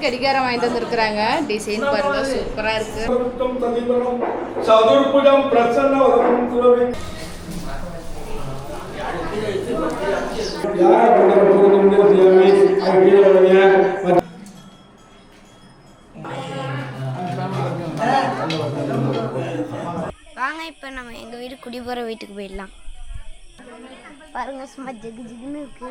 பேர் கடிகாரம் வாங்கி வந்திருக்கிறாங்க. டிசைன் பாருங்க சூப்பரா இருக்கு. சதுர்புஜம் வாங்க இப்போ நம்ம எங்க வீடு குடி போகிற வீட்டுக்கு போயிடலாம். பாருங்க சும்மா ஜெகு ஜெகுன்னு இருக்கு.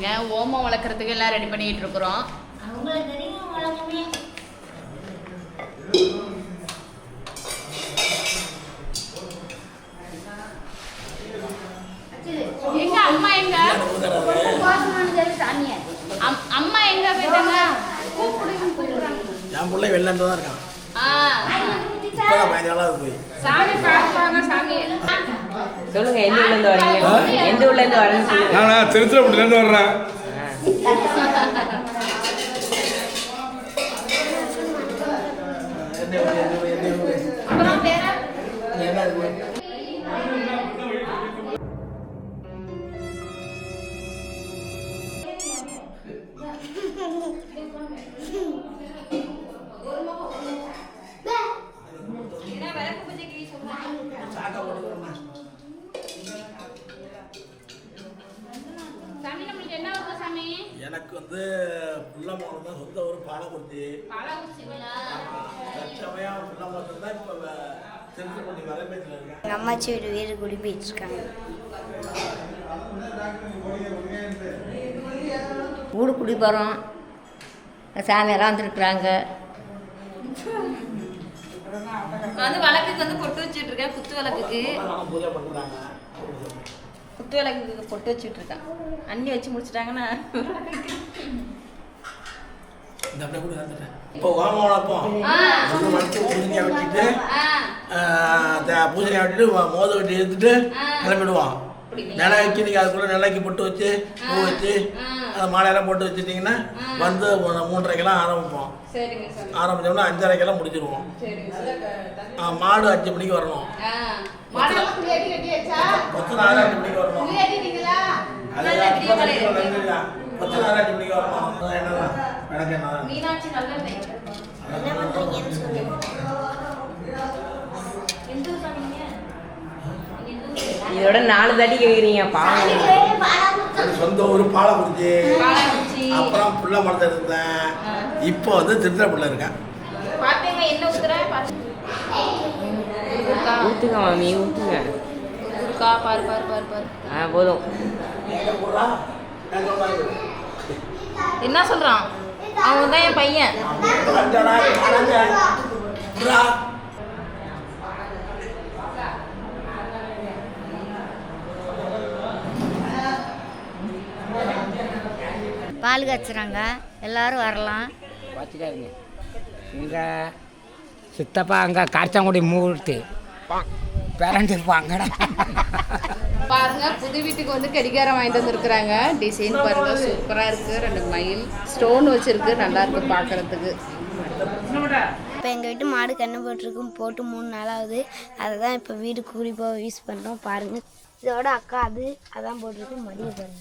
பாருங்க ஓமம் வளர்க்குறதுக்கு எல்லாம் ரெடி பண்ணிட்டு இருக்கிறோம். எங்க அம்மா எங்க? அம்- அம்மா எங்க போயிட்டாங்க? என் பிள்ளை வெளிநாட்டு தான் இருக்கான். சாமி பார்ப்பாங்க சாமி. சொல்லுங்க எந்த ஊர்ல இருந்து வரீங்க? எந்த ஊர்ல இருந்து வரேன்னு சொல்லுங்க. நான் திருச்சிராப்பள்ளியிலேருந்து வர்றேன். அப்புறம் வேற சாமி நம்மளுக்கு என்ன வருது சாமி எனக்கு வந்து புள்ளமோனம் தான் சொந்த ஊர் பாலக்குறிச்சி தற்சமயம் புள்ளமோனம் தான் இப்போ திருச்சிப்பள்ளி வலைப்பேச்சில் இருக்கேன் எங்கள் அம்மாச்சி வீடு வீடு குடி போயிட்டு இருக்காங்க வீடு குடி போகிறோம் சாமியெல்லாம் வந்துருக்குறாங்க. வந்து வழக்குக்கு வந்து பொட்டு வச்சுட்டு இருக்கேன் குத்து விளக்குக்கு நானும் பூஜை பண்ணுறாங்க குத்து விளக்குக்கு பொட்டு வச்சுட்டு இருக்கேன் அண்ணி வச்சு முடிச்சிட்டாங்கன்னா இப்போ. வந்து மடிச்சு பூஜையை வெட்டிட்டு ஆ, பூஜையை வெட்டிட்டு மோத வெட்டி எடுத்துட்டு ஆ. நிலைக்கு நீங்கள் அதுக்குள்ளே நிலைக்கு பொட்டு வச்சு பூ வச்சு ஆ. அந்த மாலையெல்லாம் போட்டு வச்சுட்டிங்கன்னா வந்து மூன்றரைக்கெல்லாம் ஆரம்பிப்போம். ஆரம்பிச்சோம்னா அஞ்சரைக்கெல்லாம் முடிச்சிருவோம். மாடு அஞ்சு மணிக்கு வரணும். பத்து நாள் அஞ்சு மணிக்கு வரணும். அது? பத்து நாள் அஞ்சு மணிக்கு வரணும். அதான் என்னதான் எனக்கு என்ன மீனாட்சி நல்லெண்ணெய் என்ன பண்ணுறீங்கன்னு சொல்லுங்க எந்த ஊர் சாமி நீங்க? நீங்க எந்த ஊர்? இதோட நாலு தாட்டி கேட்குறீங்க பாவம். சொந்த ஊர் பாலக்குறிச்சி. அப்புறம் புள்ள மரத்தில் இருந்தேன். இப்போ வந்து திருச்சிராப்பள்ளியில் இருக்கேன். பாத்தீங்க என்ன ஊத்துற? பாத்து- ஊருக்கா ஊற்றுங்க மாமி ஊற்றுங்க ஊருக்கா? பாரு பாரு பாரு பாரு. ஆ போதும்? என்ன சொல்றான்? அவன் தான் என் பையன் பால் காய்ச்சுறாங்க எல்லாரும் வரலாம். பார்த்துக்காருங்க இங்கே சித்தப்பா அங்கே கார்த்தாங்குடி மூர்த்தி. பிறந்திருப்பாங்கடா பாருங்க புது வீட்டுக்கு வந்து கடிகாரம் வாங்கிட்டு வந்திருக்கிறாங்க. டிசைன் பாருங்க சூப்பரா இருக்கு. ரெண்டு மயில் ஸ்டோன் வச்சிருக்கு. நல்லா இருக்கு பாக்குறதுக்கு. இப்போ எங்கள் வீட்டு மாடு கண்ணு போட்டிருக்கு போட்டு மூணு நாள் ஆகுது. அதை தான் இப்போ வீடு கூடி போக யூஸ் பண்ணுறோம் பாருங்கள் இதோட அக்கா அது அதான் போட்டிருக்கு. மடியை பாருங்க.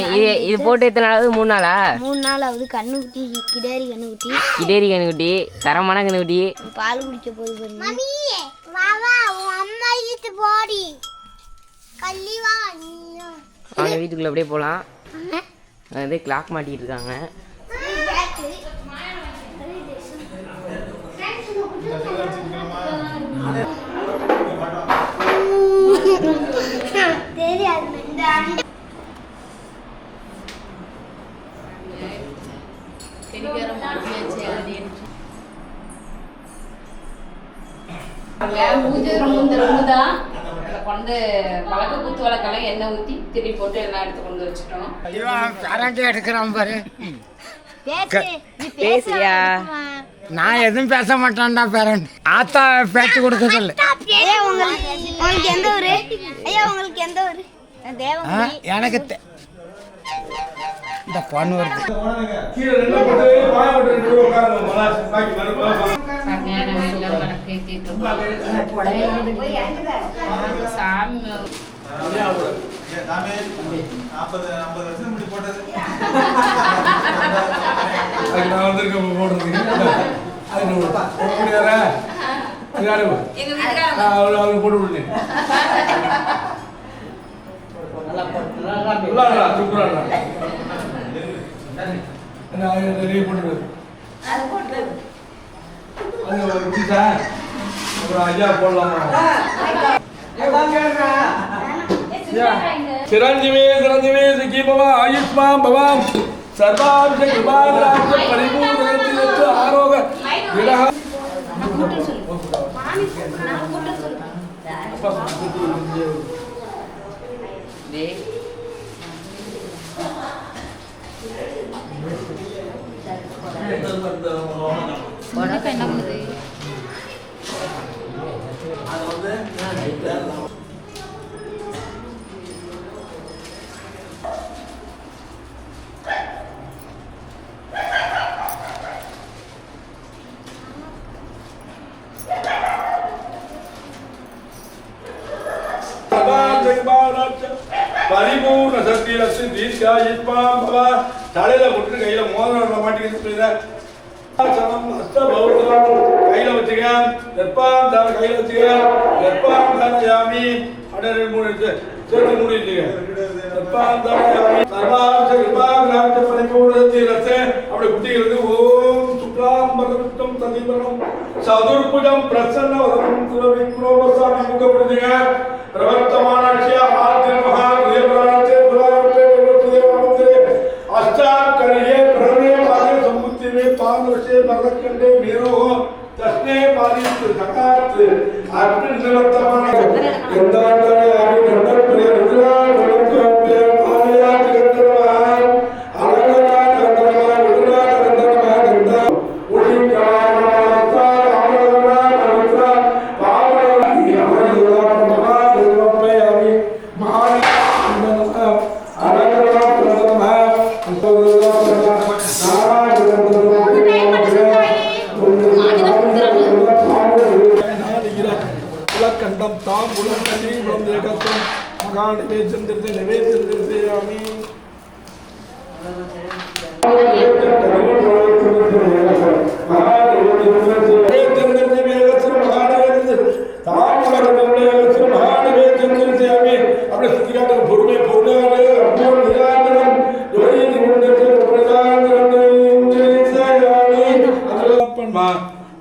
இது இது போட்டு எத்தனை நாளாவது மூணு நாளா மூணு நாள் ஆகுது. கண்ணுக்குட்டி கிடாரி கண்ணுக்குட்டி. கிடேரி கண்ணுக்குட்டி தரமான கண்ணுக்குட்டி. பால் குடிக்க போகுது அவங்க வீட்டுக்குள்ளே அப்படியே போகலாம் வந்து கிளாக் மாட்டிட்டு இருக்காங்க. கடிகாரம் மாட்டியாச்சு அப்படின்னு பூஜை ரூம் இந்த ரூம் தான் கொண்டு வழக்கு குத்து வழக்கெல்லாம் எண்ணெய் ஊற்றி திரி போட்டு எல்லாம் எடுத்து கொண்டு வச்சுட்டோம் எடுக்கிறான் பாரு பேசு நீ பேசுயா. நான் எதுவும் பேச மாட்டேன்டா பேரண்ட் ஆத்தா பேச்சு கொடுக்கறதில்ல உங்களுக்கு உங்களுக்கு எந்த ஐயா உங்களுக்கு தேவங்குடி எனக்கு இந்த பொண்ணு வருது. கீழே ரெண்டு போட்டு அப்புறம் ஐயா போடலாமா? சிரஞ்சீவி சிரஞ்சீவி சுகி பவா ஆயுஷ்மான் பவாம் சர்வாபிஷ கிருபாதிராஜ பரிபூர்ணத்து ஆரோக விரக પરિપૂર્ણ સત્ય સિદ્ધિ સ્યાયિત્વામ ભવા தலையில போட்டு கையில மோதிரம் மாட்டிக்கிட்டு கையில வச்சுக்க வெப்பாம் தான கையில வச்சுக்க வெப்பாம் தான யாமி. அப்படியே மூணு எடுத்து சேர்த்து மூடி வச்சுக்க வெப்பாம் தான யாமி. சர்வாம்ச கிருபாம் ரசே. அப்படி ஓம் சுக்லாம் சதுர்புஜம் பிரசன்ன வதனம் முகப்படுத்துங்க ವರ್ಷೆ ಬರಲಕ್ಕಂತೆ ಮೇರೋ ತಷ್ಟೇ ಪಾಲಿಸ್ತು ಸಕಾತ್ ಅರ್ಪಿಣ ಎಂದ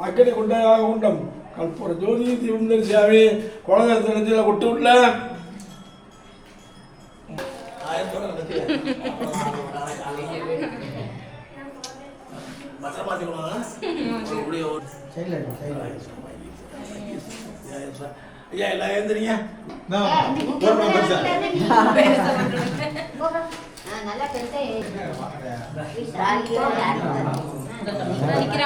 அக்கடி கொண்டையாக உண்டம். கற்பூர ஜோதி தீபம் தரிசியாமி குழந்தை தினத்தில் கொட்டு ஐயா எல்லாம் எழுந்துறீங்க கீழே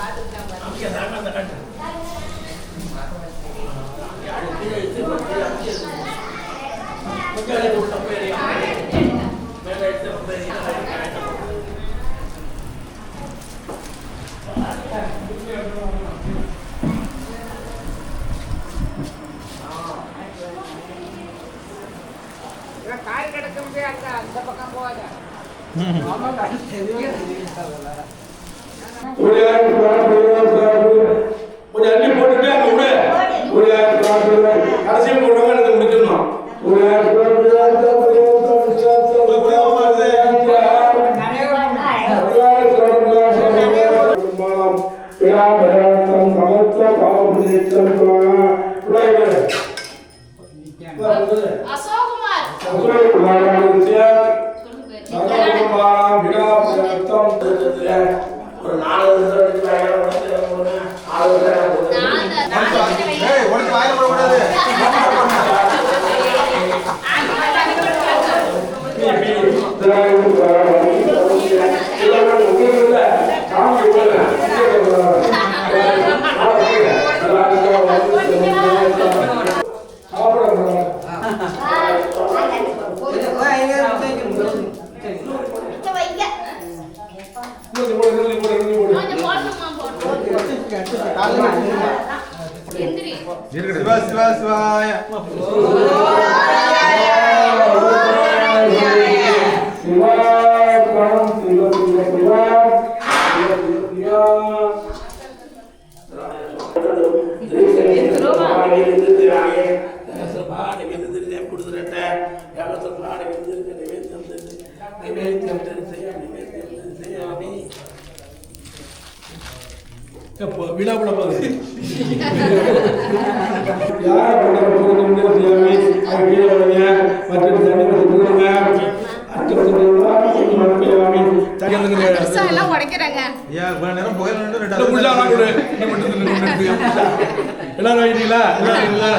음. ஒரு நாலு உடைக்கிறாங்க. ஐயா கொஞ்ச நேரம் புகையில நின்று எல்லாரும் ஆகிட்டீங்களா எல்லாரும் ஆகிட்டீங்களா